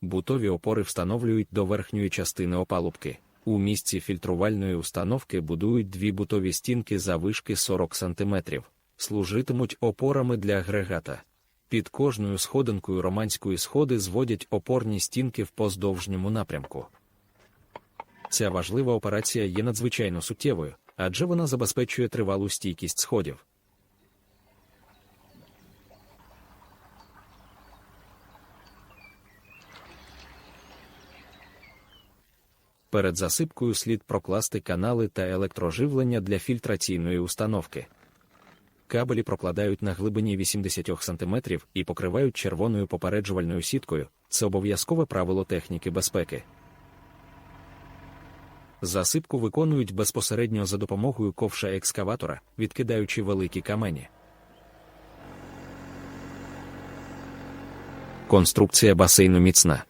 Бутові опори встановлюють до верхньої частини опалубки. У місці фільтрувальної установки будують дві бутові стінки завишки 40 см. Служитимуть опорами для агрегата. Під кожною сходинкою романської сходи зводять опорні стінки в поздовжньому напрямку. Ця важлива операція є надзвичайно суттєвою, адже вона забезпечує тривалу стійкість сходів. Перед засипкою слід прокласти канали та електроживлення для фільтраційної установки. Кабелі прокладають на глибині 80 см і покривають червоною попереджувальною сіткою. Це обов'язкове правило техніки безпеки. Засипку виконують безпосередньо за допомогою ковша екскаватора, відкидаючи великі камені. Конструкція басейну міцна.